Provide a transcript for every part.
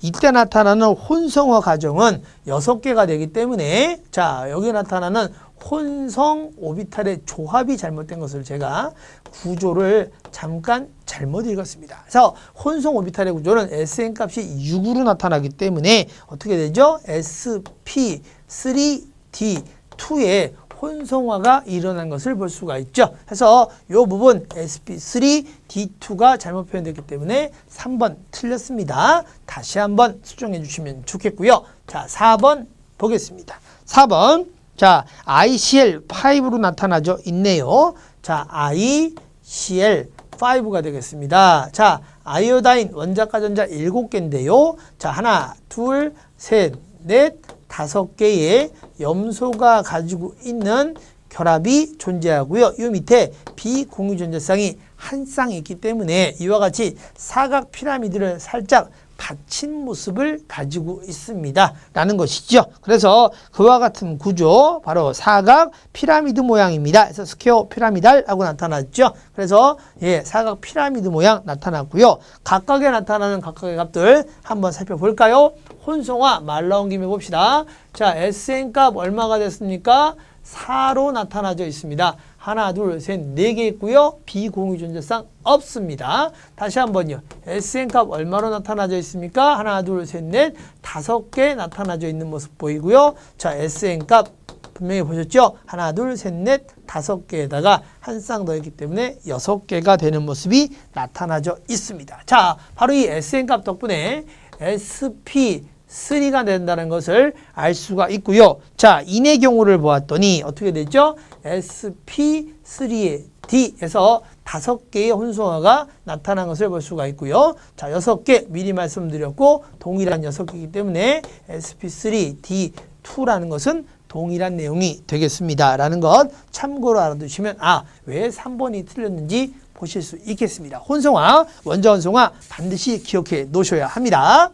이때 나타나는 혼성화 과정은 여섯 개가 되기 때문에 자 여기 나타나는 혼성 오비탈의 조합이 잘못된 것을 제가 구조를 잠깐 잘못 읽었습니다. 그래서 혼성 오비탈의 구조는 Sn 값이 6으로 나타나기 때문에 어떻게 되죠? sp3d2의 혼성화가 일어난 것을 볼 수가 있죠. 그래서 이 부분 sp3d2가 잘못 표현됐기 때문에 3번 틀렸습니다. 다시 한번 수정해 주시면 좋겠고요. 자, 4번 보겠습니다. 4번 자, ICL5로 나타나죠. 있네요. 자, ICL5가 되겠습니다. 자, 아이오다인 원자가 전자 7개인데요. 자, 하나, 둘, 셋, 넷, 다섯 개의 염소가 가지고 있는 결합이 존재하고요. 이 밑에 비공유전자쌍이 한쌍 있기 때문에 이와 같이 사각 피라미드를 살짝 받친 모습을 가지고 있습니다. 라는 것이죠. 그래서 그와 같은 구조, 바로 사각 피라미드 모양입니다. 그래서 스퀘어 피라미달하고 나타났죠. 그래서 예, 사각 피라미드 모양 나타났고요. 각각에 나타나는 각각의 값들 한번 살펴볼까요? 혼성화 말 나온 김에 봅시다. 자, SN 값 얼마가 됐습니까? 4로 나타나져 있습니다. 하나, 둘, 셋, 네 개 있고요. 비공유 존재상 없습니다. 다시 한번요. SN 값 얼마로 나타나져 있습니까? 하나, 둘, 셋, 넷, 다섯 개 나타나져 있는 모습 보이고요. 자, SN 값 분명히 보셨죠? 하나, 둘, 셋, 넷, 다섯 개에다가 한 쌍 더했기 때문에 여섯 개가 되는 모습이 나타나져 있습니다. 자, 바로 이 SN 값 덕분에 SP 3가 된다는 것을 알 수가 있고요. 자, 인의 경우를 보았더니 어떻게 됐죠? SP3의 D에서 다섯 개의 혼성화가 나타난 것을 볼 수가 있고요. 자, 여섯 개 미리 말씀드렸고 동일한 여섯 개이기 때문에 SP3D2라는 것은 동일한 내용이 되겠습니다. 라는 것 참고로 알아두시면 아, 왜 3번이 틀렸는지 보실 수 있겠습니다. 혼성화, 원자 혼성화 반드시 기억해 놓으셔야 합니다.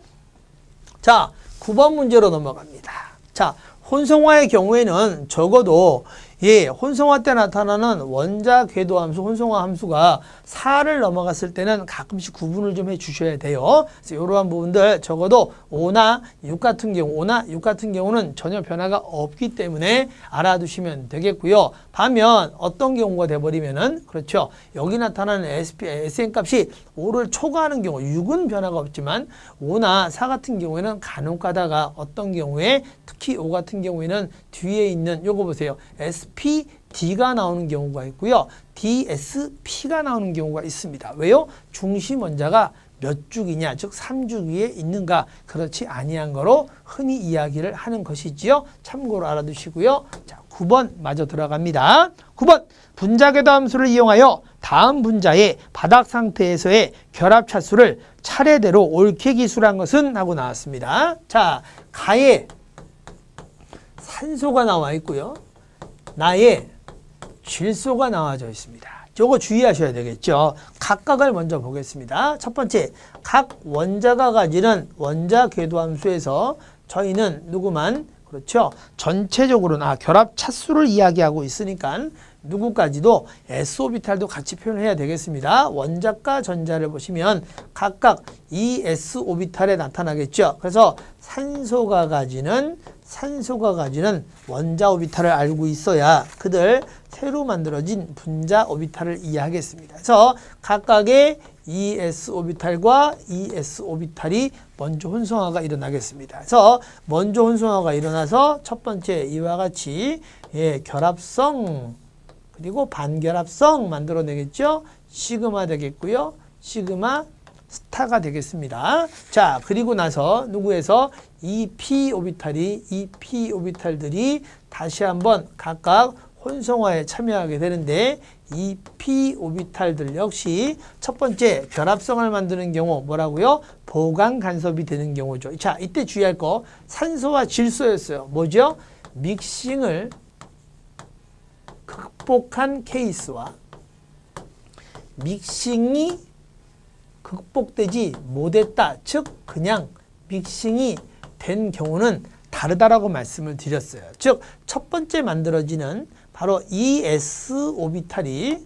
자, 9번 문제로 넘어갑니다. 자, 혼성화의 경우에는 적어도 예, 혼성화 때 나타나는 원자 궤도 함수, 혼성화 함수가 4를 넘어갔을 때는 가끔씩 구분을 좀 해 주셔야 돼요. 그래서 이러한 부분들 적어도 5나 6 같은 경우, 5나 6 같은 경우는 전혀 변화가 없기 때문에 알아두시면 되겠고요. 반면 어떤 경우가 돼버리면은 그렇죠. 여기 나타나는 SP, SN 값이 5를 초과하는 경우, 6은 변화가 없지만 5나 4 같은 경우에는 간혹 가다가 어떤 경우에 특히 5 같은 경우에는 뒤에 있는 요거 보세요. SP D가 나오는 경우가 있고요. DSP가 나오는 경우가 있습니다. 왜요? 중심 원자가 몇 죽이냐, 즉 3죽 위에 있는가 그렇지 아니한 거로 흔히 이야기를 하는 것이지요. 참고로 알아두시고요. 자, 9번 마저 들어갑니다. 9번 분자궤도 함수를 이용하여 다음 분자의 바닥 상태에서의 결합 차수를 차례대로 옳게 기술한 것은 하고 나왔습니다. 자, 가에 산소가 나와 있고요. 나의 질소가 나와져 있습니다. 저거 주의하셔야 되겠죠. 각각을 먼저 보겠습니다. 첫 번째, 각 원자가 가지는 원자 궤도 함수에서 저희는 누구만 그렇죠. 전체적으로는 아, 결합 차수를 이야기하고 있으니까 누구까지도 S오비탈도 같이 표현해야 되겠습니다. 원자과 전자를 보시면 각각 이 S오비탈에 나타나겠죠. 그래서 산소가 가지는 산소가 가지는 원자 오비탈을 알고 있어야 그들 새로 만들어진 분자 오비탈을 이해하겠습니다. 그래서 각각의 ES 오비탈과 ES 오비탈이 먼저 혼성화가 일어나겠습니다. 그래서 먼저 혼성화가 일어나서 첫 번째 이와 같이 예, 결합성 그리고 반결합성 만들어내겠죠. 시그마 되겠고요. 시그마 스타가 되겠습니다. 자, 그리고 나서 누구에서 이 p 오비탈이 이 p 오비탈들이 다시 한번 각각 혼성화에 참여하게 되는데 이 p 오비탈들 역시 첫 번째 결합성을 만드는 경우 뭐라고요? 보강 간섭이 되는 경우죠. 자, 이때 주의할 거 산소와 질소였어요. 뭐죠? 믹싱을 극복한 케이스와 믹싱이 극복되지 못했다. 즉 그냥 믹싱이 된 경우는 다르다라고 말씀을 드렸어요. 즉 첫 번째 만들어지는 바로 ES 오비탈이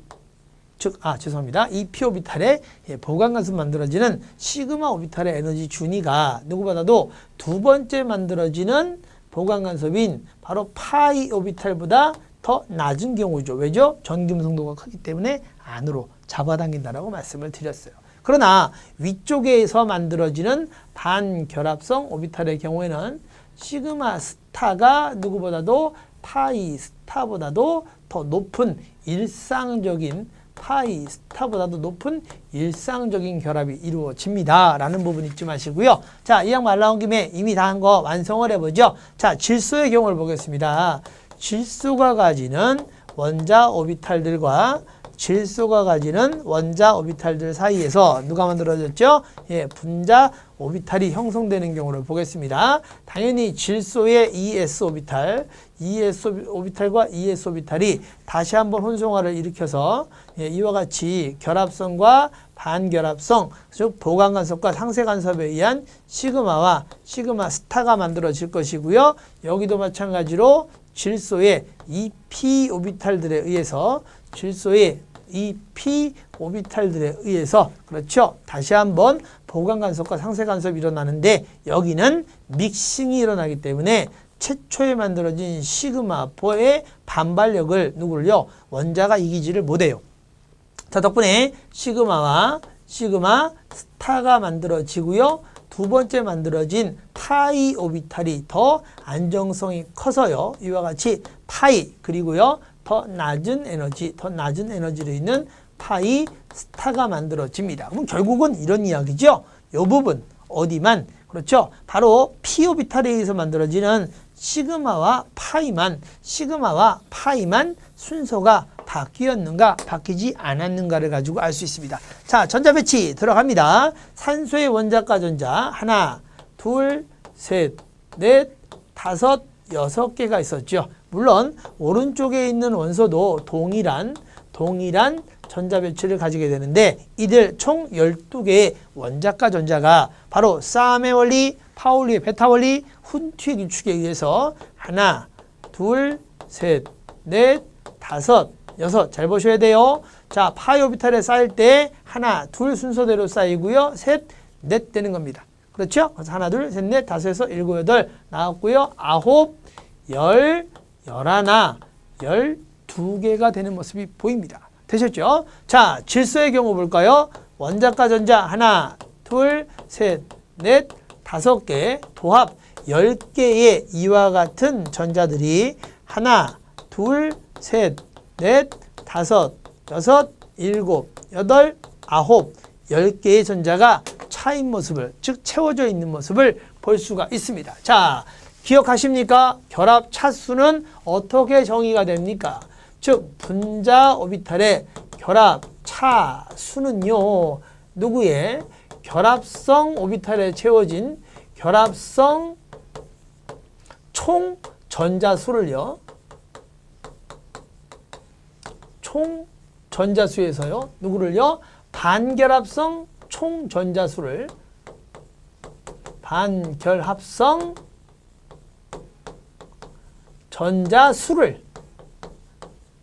즉, 아, 죄송합니다. 이 p 오비탈의 예, 보강간섭 만들어지는 시그마 오비탈의 에너지 준위가 누구보다도 두 번째 만들어지는 보강간섭인 바로 파이 오비탈보다 더 낮은 경우죠. 왜죠? 전기음 성도가 크기 때문에 안으로 잡아당긴다라고 말씀을 드렸어요. 그러나 위쪽에서 만들어지는 반결합성 오비탈의 경우에는 시그마 스타가 누구보다도 파이 스타보다도 더 높은 일상적인 파이 스타보다도 높은 일상적인 결합이 이루어집니다. 라는 부분 잊지 마시고요. 자, 이왕 말 나온 김에 이미 다 한 거 완성을 해보죠. 자, 질소의 경우를 보겠습니다. 질소가 가지는 원자 오비탈들과 질소가 가지는 원자 오비탈들 사이에서 누가 만들어졌죠? 예, 분자 오비탈이 형성되는 경우를 보겠습니다. 당연히 질소의 ES 오비탈, ES 오비탈과 ES 오비탈이 다시 한번 혼성화를 일으켜서 예, 이와 같이 결합성과 반결합성, 즉 보강간섭과 상쇄간섭에 의한 시그마와 시그마 스타가 만들어질 것이고요. 여기도 마찬가지로 질소의 EP 오비탈들에 의해서 질소의 이 p 오비탈들에 의해서 그렇죠. 다시 한번 보강 간섭과 상쇄 간섭이 일어나는데 여기는 믹싱이 일어나기 때문에 최초에 만들어진 시그마포의 반발력을 누구를요? 원자가 이기지를 못해요. 자 덕분에 시그마와 시그마 스타가 만들어지고요. 두 번째 만들어진 파이 오비탈이 더 안정성이 커서요. 이와 같이 파이 그리고요. 더 낮은 에너지, 더 낮은 에너지로 있는 파이 스타가 만들어집니다. 그럼 결국은 이런 이야기죠. 이 부분 어디만 그렇죠. 바로 p 오비탈에 의해서 만들어지는 시그마와 파이만 시그마와 파이만 순서가 바뀌었는가 바뀌지 않았는가를 가지고 알 수 있습니다. 자 전자 배치 들어갑니다. 산소의 원자과 전자 하나 둘 셋 넷 다섯 여섯 개가 있었죠. 물론 오른쪽에 있는 원소도 동일한 동일한 전자 배치를 가지게 되는데 이들 총 12개의 원자과 전자가 바로 싸움의 원리, 파울리의 베타 원리, 훈투의 규칙에 의해서 하나, 둘, 셋, 넷, 다섯, 여섯 잘 보셔야 돼요. 자, 파이 오비탈에 쌓일 때 하나, 둘 순서대로 쌓이고요. 셋, 넷 되는 겁니다. 그렇죠? 그래서 하나, 둘, 셋, 넷, 다섯에서 일곱, 여덟 나왔고요. 아홉, 열, 열하나, 열두 개가 되는 모습이 보입니다. 되셨죠? 자, 질소의 경우 볼까요? 원자과 전자 하나, 둘, 셋, 넷, 다섯 개, 도합 열 개의 이와 같은 전자들이 하나, 둘, 셋, 넷, 다섯, 여섯, 일곱, 여덟, 아홉, 열 개의 전자가 차인 모습을, 즉 채워져 있는 모습을 볼 수가 있습니다. 자, 기억하십니까? 결합 차수는 어떻게 정의가 됩니까? 즉 분자 오비탈의 결합 차수는요. 누구의 결합성 오비탈에 채워진 결합성 총 전자수를요. 총 전자수에서요. 누구를요? 반결합성 총 전자수를 반결합성 전자수를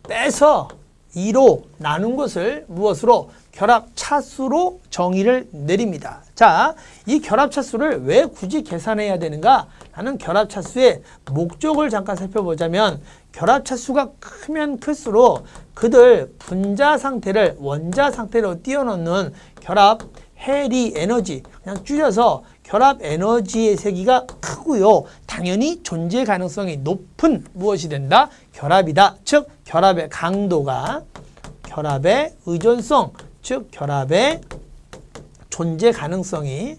빼서 2로 나눈 것을 무엇으로 결합 차수로 정의를 내립니다. 자, 이 결합 차수를 왜 굳이 계산해야 되는가? 하는 결합 차수의 목적을 잠깐 살펴보자면 결합 차수가 크면 클수록 그들 분자 상태를 원자 상태로 띄워놓는 결합 해리 에너지 그냥 줄여서 결합 에너지의 세기가 크고요. 당연히 존재 가능성이 높은 무엇이 된다? 결합이다. 즉 결합의 강도가 결합의 의존성, 즉 결합의 존재 가능성이